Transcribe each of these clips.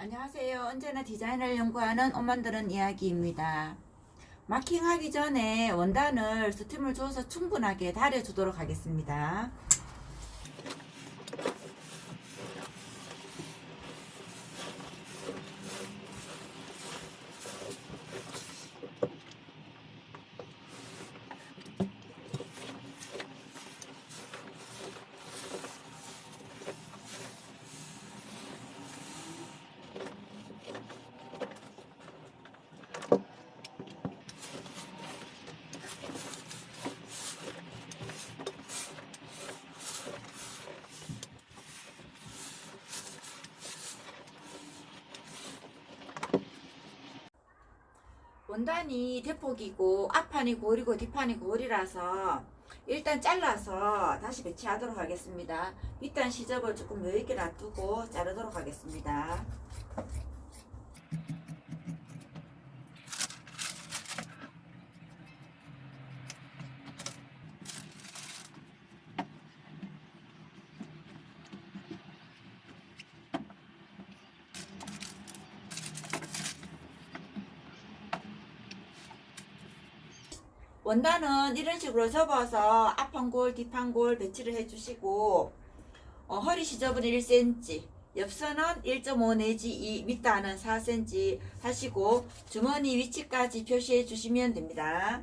안녕하세요. 언제나 디자인을 연구하는 옷 만드는 이야기입니다. 마킹하기 전에 원단을 스팀을 줘서 충분하게 달여주도록 하겠습니다. 원단이 대폭이고 앞판이 고리고 뒷판이 고리라서 일단 잘라서 다시 배치하도록 하겠습니다. 밑단 시접을 조금 여유있게 놔두고 자르도록 하겠습니다. 원단은 이런 식으로 접어서 앞판 골, 뒷판 골 배치를 해주시고 어, 허리 시접은 1cm, 옆선은 1.5 내지 2, 밑단은 4cm 하시고 주머니 위치까지 표시해 주시면 됩니다.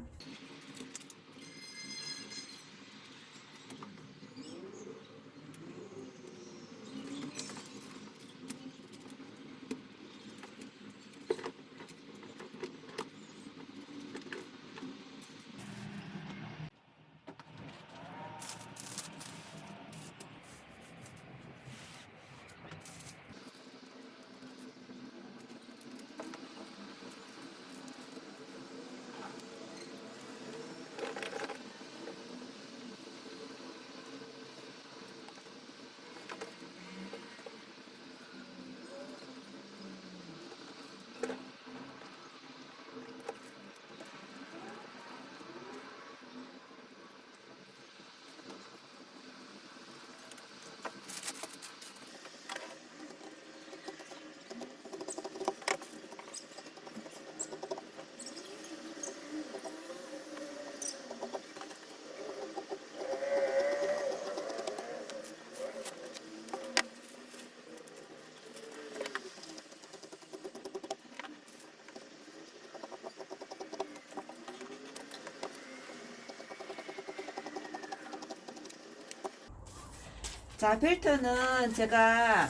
자, 벨트는 제가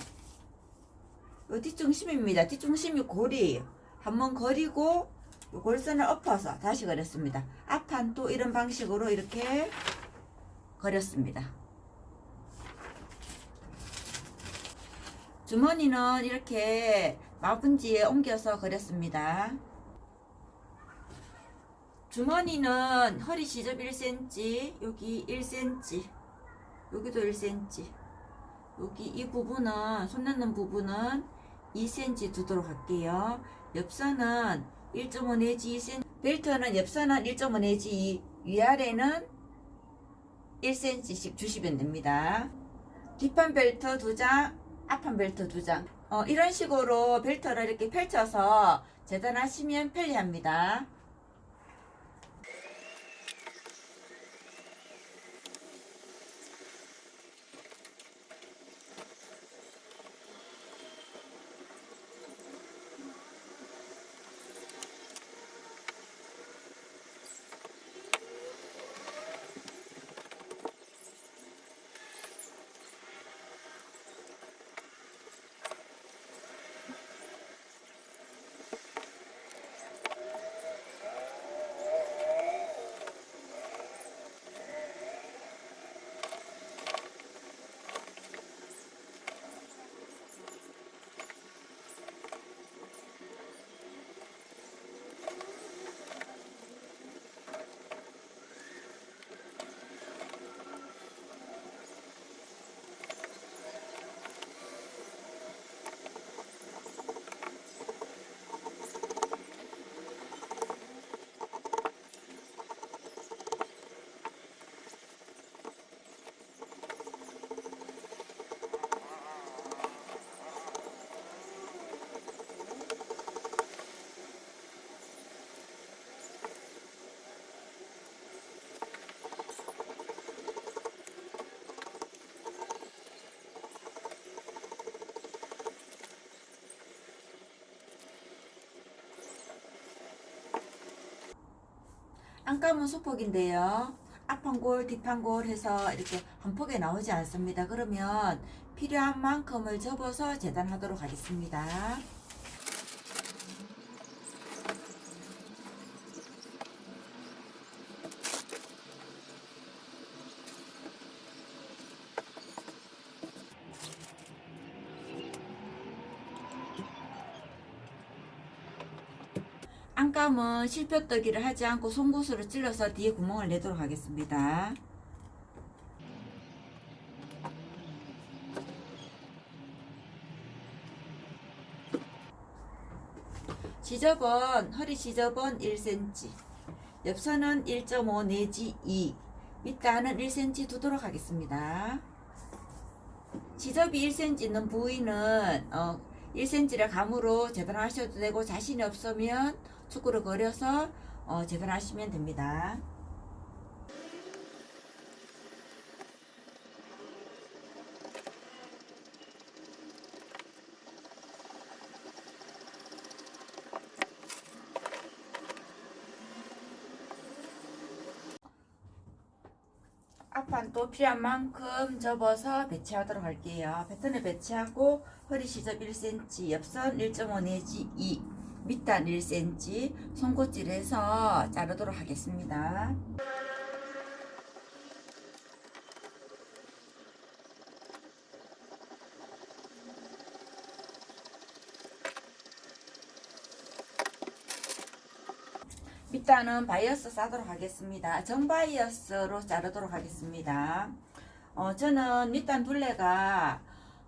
요 뒷중심입니다. 뒷중심이 고리 한번 거리고 요 골선을 엎어서 다시 그렸습니다. 앞판 또 이런 방식으로 이렇게 그렸습니다. 주머니는 이렇게 마분지에 옮겨서 그렸습니다. 주머니는 허리 시접 1cm, 여기 1cm, 여기도 1cm, 여기 이 부분은 손 넣는 부분은 2cm 두도록 할게요. 옆선은 1.5 내지 2cm, 벨트는 옆선은 1.5 내지 2, 위아래는 1cm씩 주시면 됩니다. 뒷판 벨트 2장, 앞판 벨트 2장. 어, 이런 식으로 벨트를 이렇게 펼쳐서 재단하시면 편리합니다. 안감은 소폭인데요. 앞판골, 뒷판골 해서 이렇게 한 폭에 나오지 않습니다. 그러면 필요한 만큼을 접어서 재단하도록 하겠습니다. 안감은 실펴떠기를 하지 않고 송곳으로 찔러서 뒤에 구멍을 내도록 하겠습니다. 지접은 허리 지접은 1cm, 옆선은 1.5 내지 2, 밑단은 1cm 두도록 하겠습니다. 지접이 1cm 있는 부위는 어, 1cm를 감으로 재단하셔도 되고 자신이 없으면 축구를 그려서 어, 재단하시면 됩니다. 앞판도 필요한 만큼 접어서 배치하도록 할게요. 패턴을 배치하고 허리 시접 1cm, 옆선 1.5 내지 2, 밑단 1cm, 송곳질해서 자르도록 하겠습니다. 밑단은 바이어스 싸도록 하겠습니다. 정바이어스로 자르도록 하겠습니다. 어, 저는 밑단 둘레가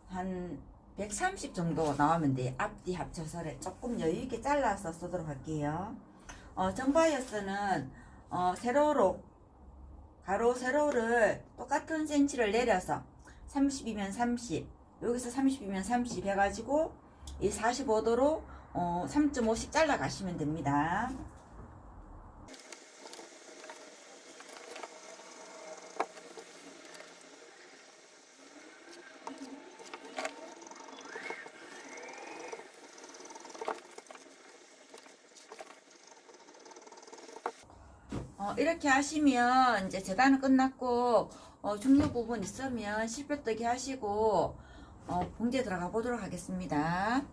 한 130 정도 나오면 돼요. 앞뒤 합쳐서 조금 여유있게 잘라서 쓰도록 할게요. 어, 정바이어스는 어, 세로로 가로 세로를 똑같은 센치를 내려서 30이면 30 여기서 30이면 30 해가지고 이 45도로 어, 3.5씩 잘라 가시면 됩니다. 어, 이렇게 하시면 이제 재단은 끝났고 어, 중요 부분 있으면 실뼈뜨기 하시고 어, 봉제 들어가 보도록 하겠습니다.